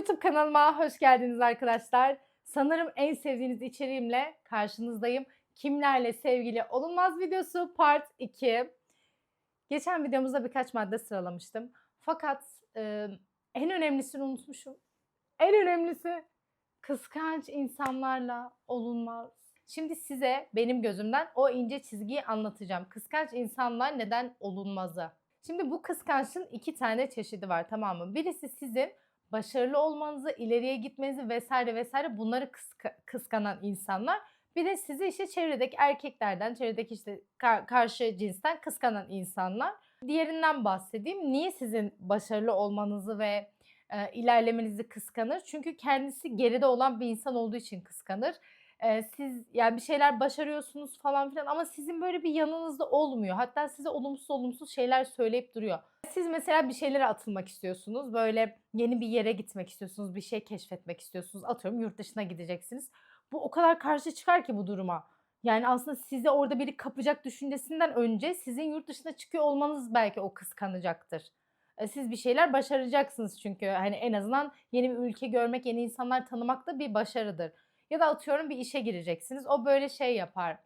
YouTube kanalıma hoş geldiniz arkadaşlar. Sanırım en sevdiğiniz içeriğimle karşınızdayım. Kimlerle sevgili olunmaz videosu part 2. Geçen videomuzda birkaç madde sıralamıştım. Fakat e, en önemlisini unutmuşum. En önemlisi kıskanç insanlarla olunmaz. Şimdi size benim gözümden o ince çizgiyi anlatacağım. Kıskanç insanlar neden olunmazı. Şimdi bu kıskançlığın iki tane çeşidi var tamam mı? Birisi sizin başarılı olmanızı, ileriye gitmenizi vesaire vesaire bunları kıska- kıskanan insanlar. Bir de sizi işte çevredeki erkeklerden, çevredeki işte ka- karşı cinsten kıskanan insanlar. Diğerinden bahsedeyim. Niye sizin başarılı olmanızı ve e, ilerlemenizi kıskanır? Çünkü kendisi geride olan bir insan olduğu için kıskanır. E, siz yani bir şeyler başarıyorsunuz falan filan ama sizin böyle bir yanınızda olmuyor. Hatta size olumsuz olumsuz şeyler söyleyip duruyor. Siz mesela bir şeylere atılmak istiyorsunuz. Böyle yeni bir yere gitmek istiyorsunuz. Bir şey keşfetmek istiyorsunuz. Atıyorum yurt dışına gideceksiniz. Bu o kadar karşı çıkar ki bu duruma. Yani aslında size orada biri kapacak düşüncesinden önce sizin yurt dışına çıkıyor olmanız belki o kıskanacaktır. E, Siz bir şeyler başaracaksınız çünkü hani en azından yeni bir ülke görmek, yeni insanlar tanımak da bir başarıdır. Ya da atıyorum bir işe gireceksiniz. O böyle şey yapar.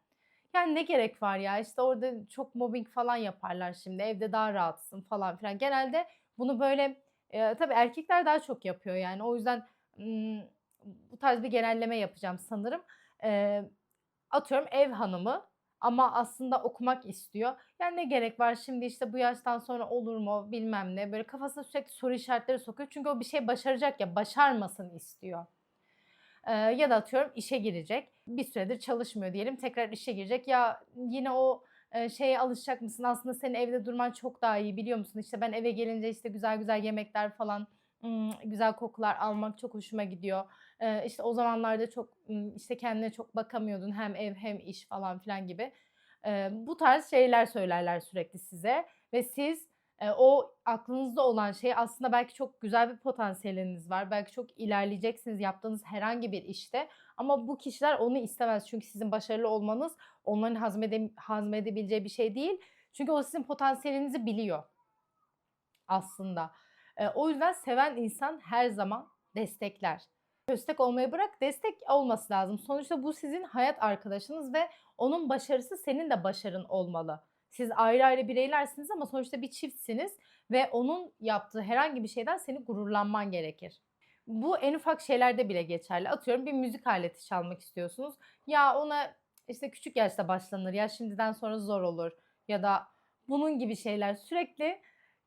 Yani ne gerek var ya işte orada çok mobbing falan yaparlar şimdi evde daha rahatsın falan filan. Genelde bunu böyle e, tabii erkekler daha çok yapıyor yani o yüzden mm, bu tarz bir genelleme yapacağım sanırım. E, atıyorum ev hanımı ama aslında okumak istiyor. Yani ne gerek var şimdi işte bu yaştan sonra olur mu bilmem ne böyle kafasına sürekli soru işaretleri sokuyor. Çünkü o bir şey başaracak ya başarmasın istiyor. Ya da atıyorum işe girecek. Bir süredir çalışmıyor diyelim. Tekrar işe girecek. Ya yine o şeye alışacak mısın? Aslında senin evde durman çok daha iyi biliyor musun? İşte ben eve gelince işte güzel güzel yemekler falan güzel kokular almak çok hoşuma gidiyor. İşte o zamanlarda çok işte kendine çok bakamıyordun. Hem ev hem iş falan filan gibi. Bu tarz şeyler söylerler sürekli size ve siz e, o aklınızda olan şey aslında belki çok güzel bir potansiyeliniz var. Belki çok ilerleyeceksiniz yaptığınız herhangi bir işte. Ama bu kişiler onu istemez. Çünkü sizin başarılı olmanız onların hazmede, hazmedebileceği bir şey değil. Çünkü o sizin potansiyelinizi biliyor aslında. E, o yüzden seven insan her zaman destekler. Destek olmayı bırak destek olması lazım. Sonuçta bu sizin hayat arkadaşınız ve onun başarısı senin de başarın olmalı. Siz ayrı ayrı bireylersiniz ama sonuçta bir çiftsiniz ve onun yaptığı herhangi bir şeyden seni gururlanman gerekir. Bu en ufak şeylerde bile geçerli. Atıyorum bir müzik aleti çalmak istiyorsunuz. Ya ona işte küçük yaşta başlanır ya şimdiden sonra zor olur ya da bunun gibi şeyler sürekli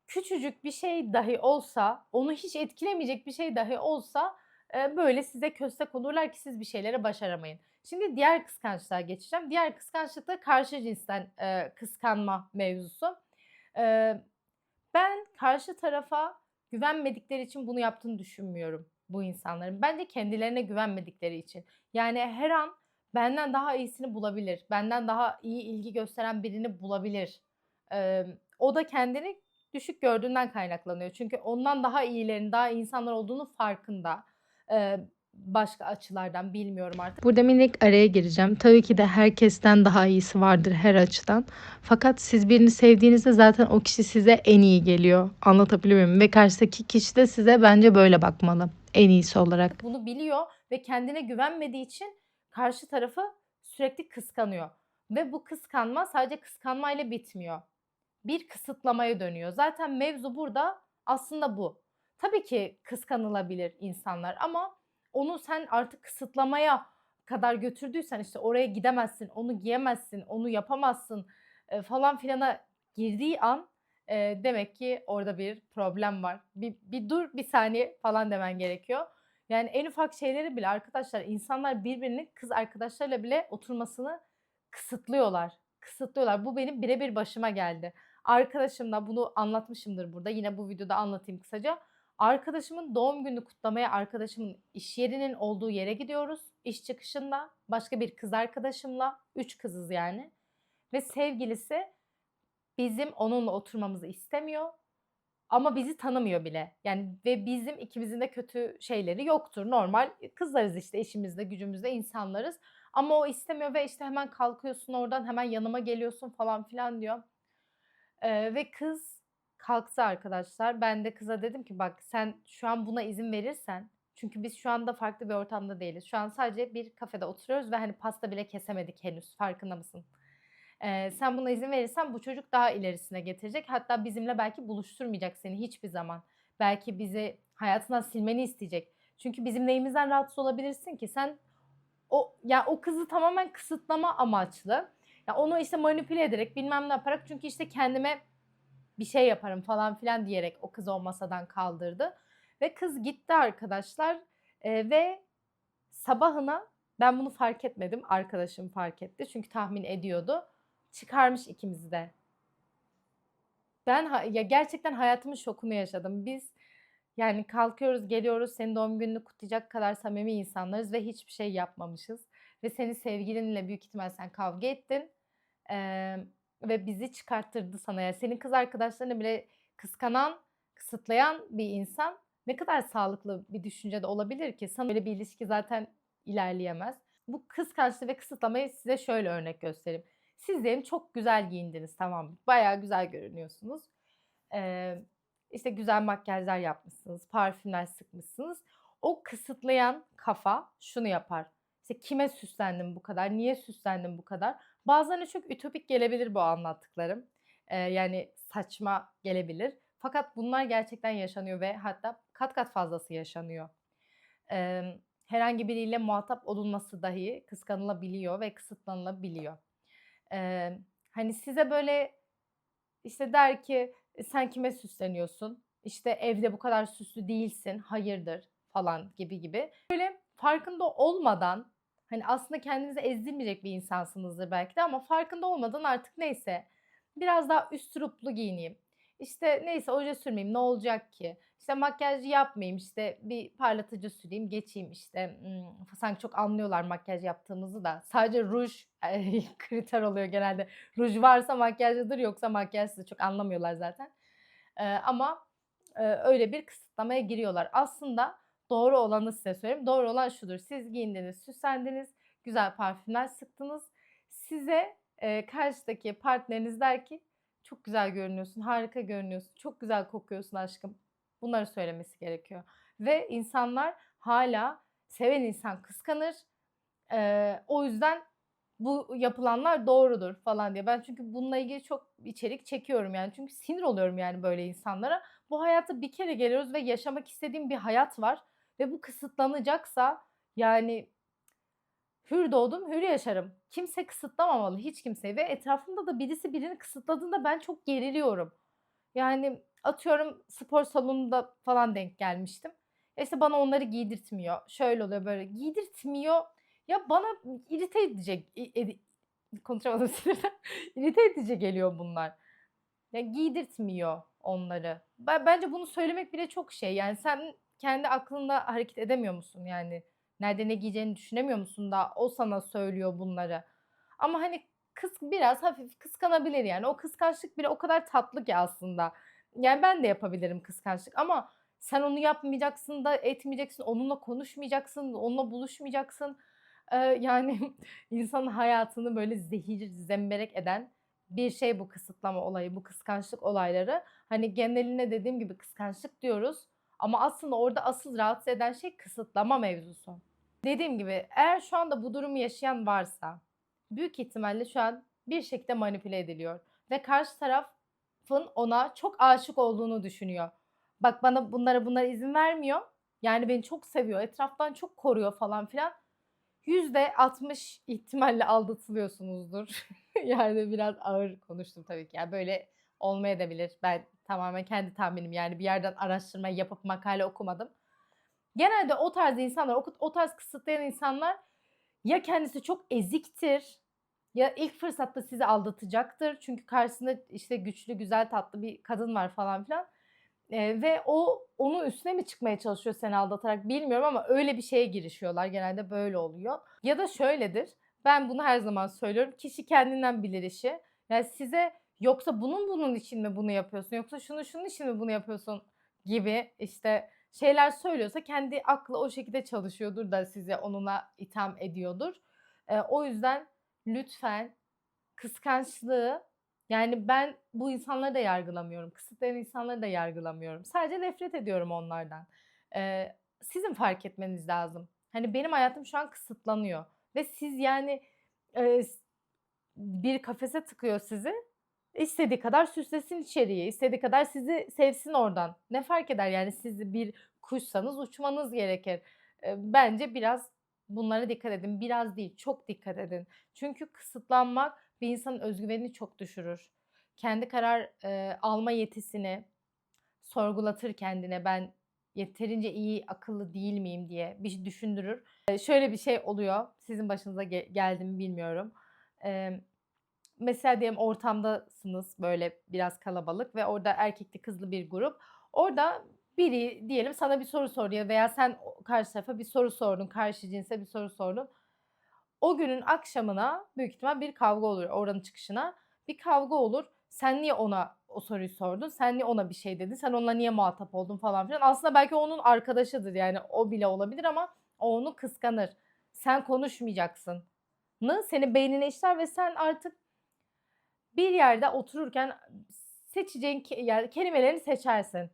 küçücük bir şey dahi olsa onu hiç etkilemeyecek bir şey dahi olsa e, böyle size köstek olurlar ki siz bir şeyleri başaramayın. Şimdi diğer kıskançlığa geçeceğim. Diğer kıskançlık da karşı cinsten e, kıskanma mevzusu. E, ben karşı tarafa güvenmedikleri için bunu yaptığını düşünmüyorum bu insanların. Bence kendilerine güvenmedikleri için. Yani her an benden daha iyisini bulabilir. Benden daha iyi ilgi gösteren birini bulabilir. E, o da kendini düşük gördüğünden kaynaklanıyor. Çünkü ondan daha iyilerin, daha insanlar olduğunu farkında. E, başka açılardan bilmiyorum artık. Burada minik araya gireceğim. Tabii ki de herkesten daha iyisi vardır her açıdan. Fakat siz birini sevdiğinizde zaten o kişi size en iyi geliyor. Anlatabiliyor muyum? Ve karşıdaki kişi de size bence böyle bakmalı. En iyisi olarak. Bunu biliyor ve kendine güvenmediği için karşı tarafı sürekli kıskanıyor. Ve bu kıskanma sadece kıskanmayla bitmiyor. Bir kısıtlamaya dönüyor. Zaten mevzu burada aslında bu. Tabii ki kıskanılabilir insanlar ama onu sen artık kısıtlamaya kadar götürdüysen işte oraya gidemezsin, onu giyemezsin, onu yapamazsın e, falan filana girdiği an e, demek ki orada bir problem var. Bir, bir dur bir saniye falan demen gerekiyor. Yani en ufak şeyleri bile arkadaşlar insanlar birbirinin kız arkadaşlarıyla bile oturmasını kısıtlıyorlar. Kısıtlıyorlar. Bu benim birebir başıma geldi. Arkadaşımla bunu anlatmışımdır burada. Yine bu videoda anlatayım kısaca. Arkadaşımın doğum günü kutlamaya arkadaşımın iş yerinin olduğu yere gidiyoruz. İş çıkışında başka bir kız arkadaşımla, üç kızız yani. Ve sevgilisi bizim onunla oturmamızı istemiyor. Ama bizi tanımıyor bile. Yani ve bizim ikimizin de kötü şeyleri yoktur. Normal kızlarız işte işimizde, gücümüzde insanlarız. Ama o istemiyor ve işte hemen kalkıyorsun oradan hemen yanıma geliyorsun falan filan diyor. Ee, ve kız kalksa arkadaşlar ben de kıza dedim ki bak sen şu an buna izin verirsen çünkü biz şu anda farklı bir ortamda değiliz. Şu an sadece bir kafede oturuyoruz ve hani pasta bile kesemedik henüz. Farkında mısın? Ee, sen buna izin verirsen bu çocuk daha ilerisine getirecek. Hatta bizimle belki buluşturmayacak seni hiçbir zaman. Belki bizi hayatından silmeni isteyecek. Çünkü bizim neyimizden rahatsız olabilirsin ki? Sen o ya o kızı tamamen kısıtlama amaçlı. Ya onu işte manipüle ederek bilmem ne yaparak çünkü işte kendime bir şey yaparım falan filan diyerek o kızı o masadan kaldırdı. Ve kız gitti arkadaşlar Ee, ve sabahına ben bunu fark etmedim. Arkadaşım fark etti çünkü tahmin ediyordu. Çıkarmış ikimizi de. Ben ya gerçekten hayatımın şokunu yaşadım. Biz yani kalkıyoruz, geliyoruz, senin doğum gününü kutlayacak kadar samimi insanlarız ve hiçbir şey yapmamışız. Ve senin sevgilinle büyük ihtimal sen kavga ettin. Eee, ve bizi çıkarttırdı sana. Yani senin kız arkadaşlarını bile kıskanan, kısıtlayan bir insan ne kadar sağlıklı bir düşüncede olabilir ki? Sana böyle bir ilişki zaten ilerleyemez. Bu kıskançlığı ve kısıtlamayı size şöyle örnek göstereyim. Siz diyelim çok güzel giyindiniz tamam? Bayağı güzel görünüyorsunuz. Eee işte güzel makyajlar yapmışsınız, parfümler sıkmışsınız. O kısıtlayan kafa şunu yapar. İşte kime süslendim bu kadar, niye süslendim bu kadar? De çok ütopik gelebilir bu anlattıklarım. Ee, yani saçma gelebilir. Fakat bunlar gerçekten yaşanıyor ve hatta kat kat fazlası yaşanıyor. Ee, herhangi biriyle muhatap olunması dahi kıskanılabiliyor ve kısıtlanılabiliyor. Ee, hani size böyle işte der ki "E, sen kime süsleniyorsun? İşte evde bu kadar süslü değilsin. Hayırdır falan gibi gibi. Böyle farkında olmadan hani aslında kendinizi ezdirmeyecek bir insansınızdır belki de ama farkında olmadan artık neyse biraz daha üstüruplu giyineyim. İşte neyse oje sürmeyeyim ne olacak ki? İşte makyaj yapmayayım işte bir parlatıcı süreyim geçeyim işte hmm, sanki çok anlıyorlar makyaj yaptığımızı da sadece ruj kriter oluyor genelde ruj varsa makyajlıdır yoksa makyajsız çok anlamıyorlar zaten. Ee, ama e, öyle bir kısıtlamaya giriyorlar. Aslında doğru olanı size söyleyeyim. Doğru olan şudur. Siz giyindiniz, süslendiniz, güzel parfümler sıktınız. Size e, karşıdaki partneriniz der ki çok güzel görünüyorsun, harika görünüyorsun, çok güzel kokuyorsun aşkım. Bunları söylemesi gerekiyor. Ve insanlar hala seven insan kıskanır. Ee, o yüzden bu yapılanlar doğrudur falan diye. Ben çünkü bununla ilgili çok içerik çekiyorum yani. Çünkü sinir oluyorum yani böyle insanlara. Bu hayata bir kere geliyoruz ve yaşamak istediğim bir hayat var. Ve bu kısıtlanacaksa yani hür doğdum hür yaşarım. Kimse kısıtlamamalı hiç kimseyi. Ve etrafımda da birisi birini kısıtladığında ben çok geriliyorum. Yani atıyorum spor salonunda falan denk gelmiştim. E İşte bana onları giydirtmiyor. Şöyle oluyor böyle giydirtmiyor. Ya bana irite edecek, edi- konuşamadım sinirden. irite edici geliyor bunlar. Ya giydirtmiyor onları. Ben, bence bunu söylemek bile çok şey. Yani sen kendi aklında hareket edemiyor musun? Yani nerede ne giyeceğini düşünemiyor musun da o sana söylüyor bunları. Ama hani kız biraz hafif kıskanabilir yani. O kıskançlık bile o kadar tatlı ki aslında. Yani ben de yapabilirim kıskançlık ama sen onu yapmayacaksın da etmeyeceksin, onunla konuşmayacaksın, onunla buluşmayacaksın. Ee, yani insanın hayatını böyle zehir zemberek eden bir şey bu kısıtlama olayı, bu kıskançlık olayları. Hani geneline dediğim gibi kıskançlık diyoruz ama aslında orada asıl rahatsız eden şey kısıtlama mevzusu. Dediğim gibi eğer şu anda bu durumu yaşayan varsa büyük ihtimalle şu an bir şekilde manipüle ediliyor ve karşı tarafın ona çok aşık olduğunu düşünüyor. Bak bana bunlara bunlara izin vermiyor. Yani beni çok seviyor, etraftan çok koruyor falan filan. %60 ihtimalle aldatılıyorsunuzdur. yani biraz ağır konuştum tabii ki. Yani böyle olmayabilir. Ben tamamen kendi tahminim. Yani bir yerden araştırma yapıp makale okumadım. Genelde o tarz insanlar, o, o tarz kısıtlayan insanlar ya kendisi çok eziktir ya ilk fırsatta sizi aldatacaktır. Çünkü karşısında işte güçlü, güzel, tatlı bir kadın var falan filan. Ee, ve o onun üstüne mi çıkmaya çalışıyor seni aldatarak bilmiyorum ama öyle bir şeye girişiyorlar. Genelde böyle oluyor. Ya da şöyledir. Ben bunu her zaman söylüyorum. Kişi kendinden bilir işi. Yani size yoksa bunun bunun için mi bunu yapıyorsun yoksa şunu şunun için mi bunu yapıyorsun gibi işte şeyler söylüyorsa kendi aklı o şekilde çalışıyordur da size onunla itham ediyordur. Ee, o yüzden lütfen kıskançlığı Yani ben bu insanları da yargılamıyorum. Kısıtlayan insanları da yargılamıyorum. Sadece nefret ediyorum onlardan. Ee, sizin fark etmeniz lazım. Hani benim hayatım şu an kısıtlanıyor. Ve siz yani e, bir kafese tıkıyor sizi. İstediği kadar süslesin içeriği, istediği kadar sizi sevsin oradan. Ne fark eder yani siz bir kuşsanız uçmanız gerekir. Bence biraz bunlara dikkat edin. Biraz değil, çok dikkat edin. Çünkü kısıtlanmak bir insanın özgüvenini çok düşürür. Kendi karar e, alma yetisini sorgulatır kendine. Ben yeterince iyi, akıllı değil miyim diye bir düşündürür. E, şöyle bir şey oluyor. Sizin başınıza ge- geldi mi bilmiyorum. E, mesela diyelim ortamdasınız böyle biraz kalabalık ve orada erkekli kızlı bir grup. Orada biri diyelim sana bir soru soruyor veya sen karşı tarafa bir soru sordun, karşı cinse bir soru sordun. O günün akşamına büyük ihtimal bir kavga olur oranın çıkışına. Bir kavga olur. Sen niye ona o soruyu sordun? Sen niye ona bir şey dedin? Sen onunla niye muhatap oldun falan filan. Aslında belki onun arkadaşıdır yani o bile olabilir ama o onu kıskanır. Sen konuşmayacaksın. Nı senin beynine işler ve sen artık bir yerde otururken seçeceğin ke- yani kelimelerini seçersin.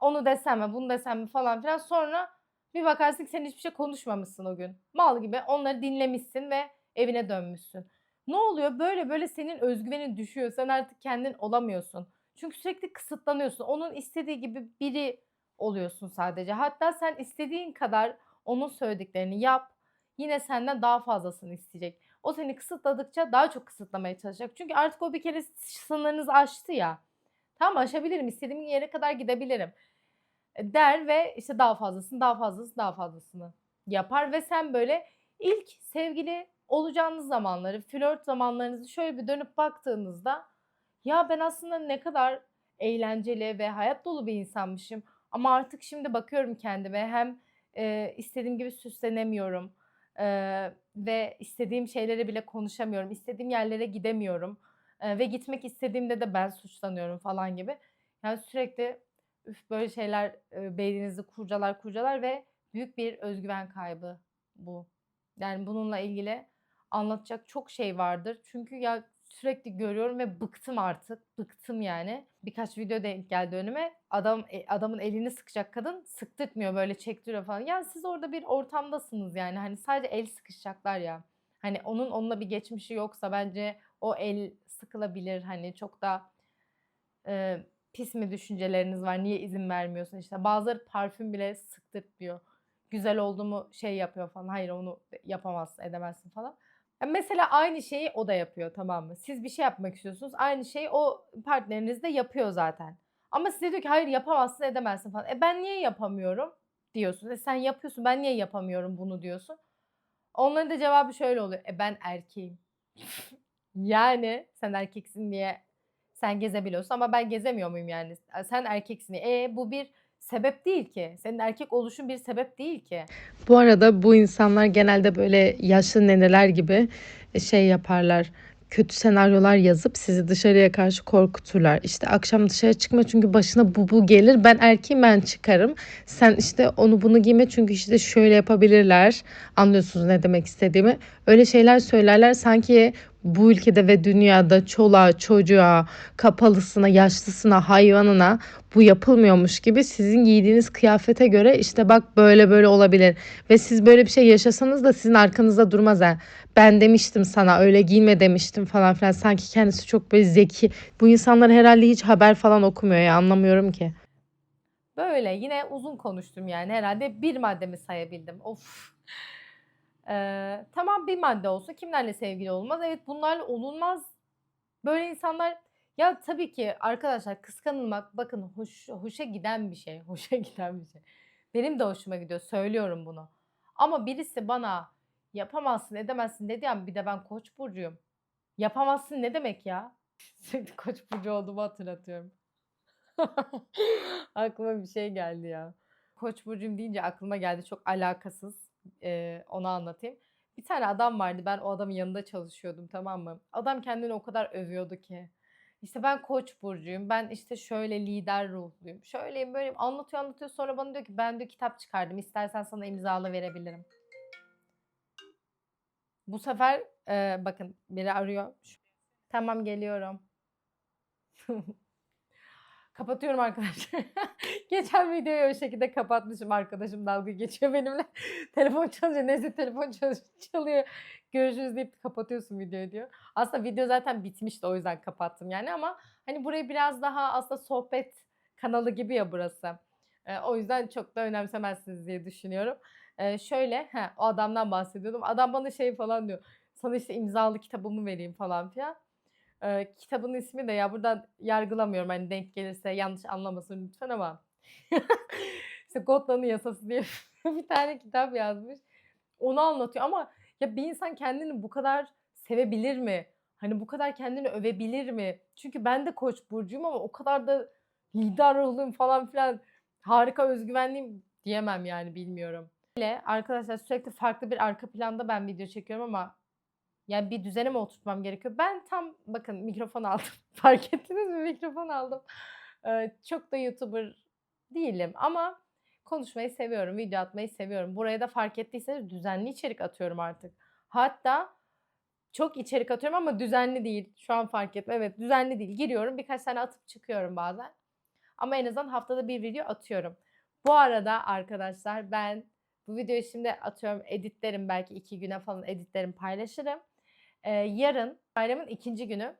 Onu desem mi, bunu desem mi falan filan. Sonra bir bakarsın ki sen hiçbir şey konuşmamışsın o gün. Mal gibi onları dinlemişsin ve evine dönmüşsün. Ne oluyor? Böyle böyle senin özgüvenin düşüyor. Sen artık kendin olamıyorsun. Çünkü sürekli kısıtlanıyorsun. Onun istediği gibi biri oluyorsun sadece. Hatta sen istediğin kadar onun söylediklerini yap. Yine senden daha fazlasını isteyecek. O seni kısıtladıkça daha çok kısıtlamaya çalışacak. Çünkü artık o bir kere sınırınızı aştı ya. Tamam aşabilirim. istediğim yere kadar gidebilirim. E, Der ve işte daha fazlasını, daha fazlasını, daha fazlasını yapar ve sen böyle ilk sevgili olacağınız zamanları, flört zamanlarınızı şöyle bir dönüp baktığınızda ya ben aslında ne kadar eğlenceli ve hayat dolu bir insanmışım. Ama artık şimdi bakıyorum kendime hem e, istediğim gibi süslenemiyorum e, ve istediğim şeyleri bile konuşamıyorum. istediğim yerlere gidemiyorum e, ve gitmek istediğimde de ben suçlanıyorum falan gibi. Yani sürekli üf, böyle şeyler e, beyninizi kurcalar kurcalar ve büyük bir özgüven kaybı bu. Yani bununla ilgili anlatacak çok şey vardır. Çünkü ya sürekli görüyorum ve bıktım artık. Bıktım yani. Birkaç video denk geldi önüme. Adam e, adamın elini sıkacak kadın sıktırtmıyor böyle çektiriyor falan. Yani siz orada bir ortamdasınız yani. Hani sadece el sıkışacaklar ya. Hani onun onunla bir geçmişi yoksa bence o el sıkılabilir. Hani çok da e, pis mi düşünceleriniz var? Niye izin vermiyorsun? İşte bazıları parfüm bile sıktırtmıyor. Güzel oldu mu şey yapıyor falan. Hayır onu yapamazsın, edemezsin falan. Mesela aynı şeyi o da yapıyor tamam mı? Siz bir şey yapmak istiyorsunuz. Aynı şeyi o partneriniz de yapıyor zaten. Ama size diyor ki hayır yapamazsın, edemezsin falan. E ben niye yapamıyorum diyorsun. E sen yapıyorsun. Ben niye yapamıyorum bunu diyorsun. Onların da cevabı şöyle oluyor. E ben erkeğim. yani sen erkeksin diye sen gezebiliyorsun ama ben gezemiyor muyum yani? Sen erkeksin. diye. E bu bir sebep değil ki. Senin erkek oluşun bir sebep değil ki. Bu arada bu insanlar genelde böyle yaşlı neneler gibi şey yaparlar. Kötü senaryolar yazıp sizi dışarıya karşı korkuturlar. İşte akşam dışarı çıkma çünkü başına bu bu gelir. Ben erkeğim ben çıkarım. Sen işte onu bunu giyme çünkü işte şöyle yapabilirler. Anlıyorsunuz ne demek istediğimi. Öyle şeyler söylerler sanki bu ülkede ve dünyada çoluğa, çocuğa, kapalısına, yaşlısına, hayvanına bu yapılmıyormuş gibi sizin giydiğiniz kıyafete göre işte bak böyle böyle olabilir. Ve siz böyle bir şey yaşasanız da sizin arkanızda durmaz ha. Ben demiştim sana öyle giyme demiştim falan filan. Sanki kendisi çok böyle zeki. Bu insanlar herhalde hiç haber falan okumuyor ya anlamıyorum ki. Böyle yine uzun konuştum yani herhalde bir maddemi sayabildim. Of. Ee, tamam bir madde olsa kimlerle sevgili olmaz? Evet bunlarla olunmaz. Böyle insanlar ya tabii ki arkadaşlar kıskanılmak bakın hoş, hoşa giden bir şey. Hoşa giden bir şey. Benim de hoşuma gidiyor söylüyorum bunu. Ama birisi bana yapamazsın edemezsin dedi ya bir de ben koç burcuyum. Yapamazsın ne demek ya? Sürekli koç burcu olduğumu hatırlatıyorum. Aklıma bir şey geldi ya. Koç burcuyum deyince aklıma geldi çok alakasız. Ee, onu anlatayım. Bir tane adam vardı. Ben o adamın yanında çalışıyordum tamam mı? Adam kendini o kadar övüyordu ki. İşte ben koç burcuyum. Ben işte şöyle lider ruhluyum. Şöyleyim böyleyim. Anlatıyor anlatıyor. Sonra bana diyor ki ben diyor kitap çıkardım. İstersen sana imzalı verebilirim. Bu sefer e, bakın biri arıyor. Tamam geliyorum. Kapatıyorum arkadaşlar. Geçen videoyu o şekilde kapatmışım. Arkadaşım dalga geçiyor benimle. telefon çalınca neyse telefon çalıyor. Görüşürüz deyip kapatıyorsun videoyu diyor. Aslında video zaten bitmişti o yüzden kapattım yani ama hani burayı biraz daha aslında sohbet kanalı gibi ya burası. Ee, o yüzden çok da önemsemezsiniz diye düşünüyorum. Ee, şöyle he, o adamdan bahsediyordum. Adam bana şey falan diyor. Sana işte imzalı kitabımı vereyim falan filan. Ee, kitabın ismi de ya buradan yargılamıyorum hani denk gelirse yanlış anlamasın lütfen ama işte Gotland'ın yasası diye bir tane kitap yazmış. Onu anlatıyor ama ya bir insan kendini bu kadar sevebilir mi? Hani bu kadar kendini övebilir mi? Çünkü ben de koç burcuyum ama o kadar da lider ruhluyum falan filan harika özgüvenliyim diyemem yani bilmiyorum. Öyle arkadaşlar sürekli farklı bir arka planda ben video çekiyorum ama yani bir düzene mi oturtmam gerekiyor? Ben tam bakın mikrofon aldım. Fark ettiniz mi? Mikrofon aldım. Ee, çok da YouTuber değilim ama konuşmayı seviyorum, video atmayı seviyorum. Buraya da fark ettiyseniz düzenli içerik atıyorum artık. Hatta çok içerik atıyorum ama düzenli değil. Şu an fark ettim. Evet düzenli değil. Giriyorum birkaç tane atıp çıkıyorum bazen. Ama en azından haftada bir video atıyorum. Bu arada arkadaşlar ben bu videoyu şimdi atıyorum editlerim belki iki güne falan editlerim paylaşırım. Ee, yarın bayramın ikinci günü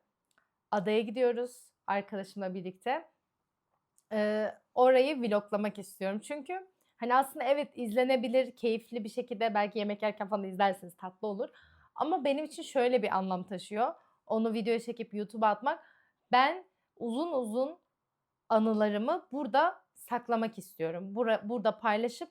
adaya gidiyoruz arkadaşımla birlikte. Ee, orayı vloglamak istiyorum. Çünkü hani aslında evet izlenebilir, keyifli bir şekilde belki yemek yerken falan izlersiniz tatlı olur. Ama benim için şöyle bir anlam taşıyor. Onu videoya çekip YouTube'a atmak. Ben uzun uzun anılarımı burada saklamak istiyorum. Bura, burada paylaşıp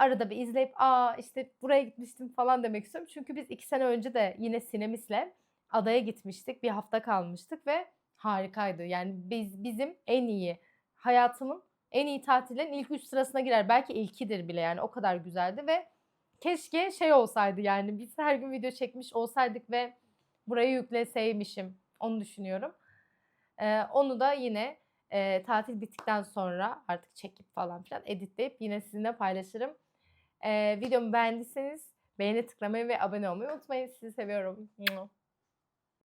arada bir izleyip aa işte buraya gitmiştim falan demek istiyorum. Çünkü biz iki sene önce de yine Sinemis'le adaya gitmiştik. Bir hafta kalmıştık ve harikaydı. Yani biz bizim en iyi hayatımın en iyi tatillerin ilk üç sırasına girer. Belki ilkidir bile yani o kadar güzeldi ve keşke şey olsaydı yani biz her gün video çekmiş olsaydık ve burayı yükleseymişim onu düşünüyorum. Ee, onu da yine e, tatil bittikten sonra artık çekip falan filan editleyip yine sizinle paylaşırım. Videomu beğendiyseniz beğeni tıklamayı ve abone olmayı unutmayın. Sizi seviyorum.